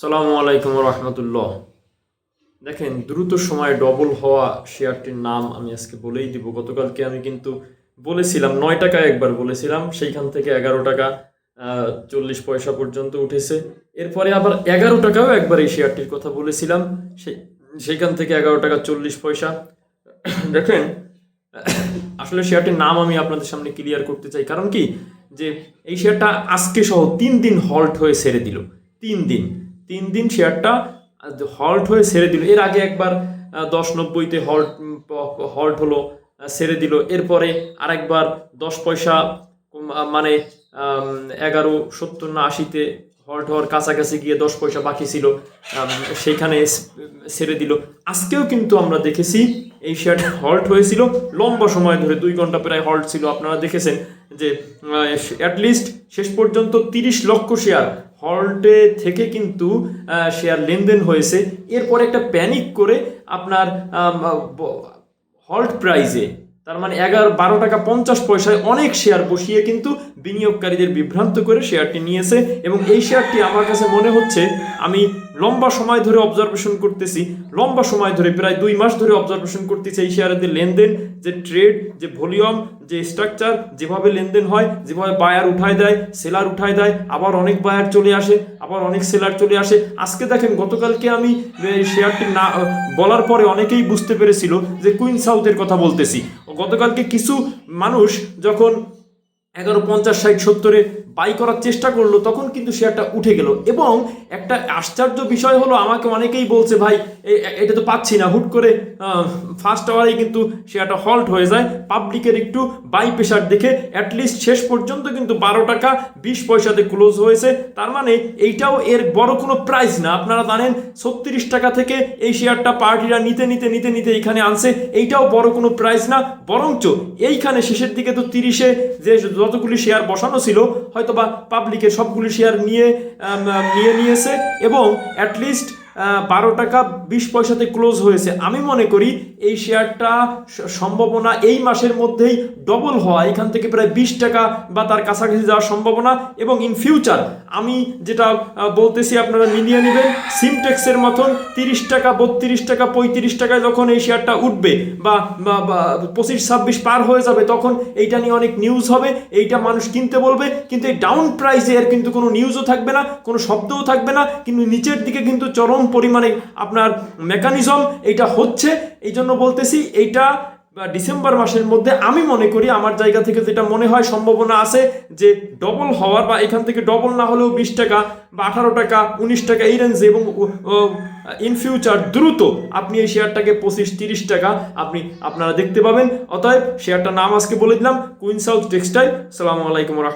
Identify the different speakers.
Speaker 1: সালামু আলাইকুম রহমতুল্লাহ। দেখেন, দ্রুত সময়ে ডবল হওয়া শেয়ারটির নাম আমি আজকে বলেই দিব। গতকালকে আমি কিন্তু বলেছিলাম, নয় টাকা একবার বলেছিলাম, সেইখান থেকে এগারো টাকা চল্লিশ পয়সা পর্যন্ত উঠেছে। এরপরে আবার এগারো টাকাও একবার এই শেয়ারটির কথা বলেছিলাম সেই সেইখান থেকে এগারো টাকা, চল্লিশ পয়সা। দেখেন, আসলে শেয়ারটির নাম আমি আপনাদের সামনে ক্লিয়ার করতে চাই। কারণ কি? যে এই শেয়ারটা আজকে সহ তিন দিন হল্ট হয়ে ছেড়ে দিল। তিন দিন। তিন দিন শেয়ারটা হল্ট হয়ে ছেড়ে দিল। এর আগে একবার দশ নব্বইতে হল্ট হল্ট হলো ছেড়ে দিল। এরপরে আরেকবার দশ পয়সা মানে এগারো সত্তর না আশিতে হল্ট হওয়ার কাছাকাছি গিয়ে দশ পয়সা বাকি ছিল আম, সেইখানে স- ছেড়ে দিল। আজকেও কিন্তু আমরা দেখেছি এই শেয়ারটা হল্ট হয়েছিল। লম্বা সময় ধরে দুই ঘণ্টা প্রায় হল্ট ছিল। আপনারা দেখেছেন যে অ্যাটলিস্ট শেষ পর্যন্ত তিরিশ লক্ষ শেয়ার হল্টে থেকে কিন্তু শেয়ার লেনদেন হয়েছে। এরপর একটা প্যানিক করে আপনার হল্ট প্রাইজে তার মানে এগারো, বারো টাকা পঞ্চাশ পয়সায় অনেক শেয়ার বসিয়ে কিন্তু বিনিয়োগকারীদের বিভ্রান্ত করে শেয়ারটি নিয়েছে এবং এই শেয়ারটি আমার কাছে মনে হচ্ছে আমি লম্বা সময় ধরে অবজারভেশন করতেছি, লম্বা সময় ধরে প্রায় দুই মাস ধরে অবজারভেশন করতেছি এই শেয়ারের যে লেনদেন, যে ট্রেড যে ভলিউম যে স্ট্রাকচার যেভাবে লেনদেন হয়, যেভাবে বায়ার উঠায় দেয় সেলার উঠায় দেয়, আবার অনেক বায়ার চলে আসে, আবার অনেক সেলার চলে আসে। আজকে দেখেন গতকালকে আমি শেয়ারটি না, বলার পরে অনেকেই বুঝতে পেরেছিল যে কুইন সাউথের কথা বলতেছি। গতকালকে কিছু মানুষ যখন এগারো পঞ্চাশ ষাট সত্তরে বাই করার চেষ্টা করল, তখন কিন্তু শেয়ারটা উঠে গেল। এবং একটা আশ্চর্য বিষয় হলো, আমাকে অনেকেই বলছে, ভাই এটা তো পাচ্ছি না। হুট করে ফার্স্ট আওয়ারেই কিন্তু শেয়ারটা হল্ট হয়ে যায়। পাবলিকের একটু বাই প্রেশার দেখে অ্যাটলিস্ট শেষ পর্যন্ত কিন্তু বারো টাকা বিশ পয়সাতে ক্লোজ হয়েছে। তার মানে এইটাও এর বড় কোনো প্রাইস না। আপনারা জানেন, ছত্রিশ টাকা থেকে এই শেয়ারটা পার্টিরা নিতে নিতে নিতে নিতে এইখানে আনছে। এইটাও বড় কোনো প্রাইস না। বরঞ্চ এইখানে শেষের দিকে তো তিরিশে যে যতগুলি শেয়ার বসানো ছিল, হয়তো বা পাবলিকে সবগুলি শেয়ার নিয়ে নিয়ে নিয়েছে এবং অ্যাটলিস্ট বারো টাকা বিশ পয়সাতে ক্লোজ হয়েছে। আমি মনে করি এই শেয়ারটা সম্ভাবনা এই মাসের মধ্যেই ডবল হওয়া। এখান থেকে প্রায় বিশ টাকা বা তার কাছাকাছি যাওয়ার সম্ভাবনা এবং ইন ফিউচার আমি যেটা বলতেছি আপনারা মিলিয়ে নেবেন সিমটেক্সের মতন তিরিশ টাকা, বত্রিশ টাকা, পঁয়ত্রিশ টাকায় যখন এই শেয়ারটা উঠবে বা পঁচিশ, ছাব্বিশ পার হয়ে যাবে তখন এইটা নিয়ে অনেক নিউজ হবে, এইটা মানুষ কিনতে বলবে। কিন্তু এই ডাউন প্রাইসে এর কিন্তু কোনো নিউজও থাকবে না, কোনো শব্দও থাকবে না। কিন্তু নিচের দিকে কিন্তু চরম পরিমাণে আপনার মেকানিজম এটা হচ্ছে এই জন্য বলতেছি এইটা ডিসেম্বর মাসের মধ্যে আমি মনে করি আমার জায়গা থেকে যেটা মনে হয় সম্ভাবনা আছে যে ডবল হওয়ার বা এখান থেকে ডবল না হলেও বিশ টাকা বা আঠারো টাকা, উনিশ টাকা এই রেঞ্জে এবং ইন ফিউচার দ্রুত আপনি এই শেয়ারটাকে পঁচিশ, তিরিশ টাকা আপনি আপনারা দেখতে পাবেন। অতএব শেয়ারটার নাম আজকে বলে দিলাম কুইন সাউথ টেক্সটাইল সালামু আলাইকুম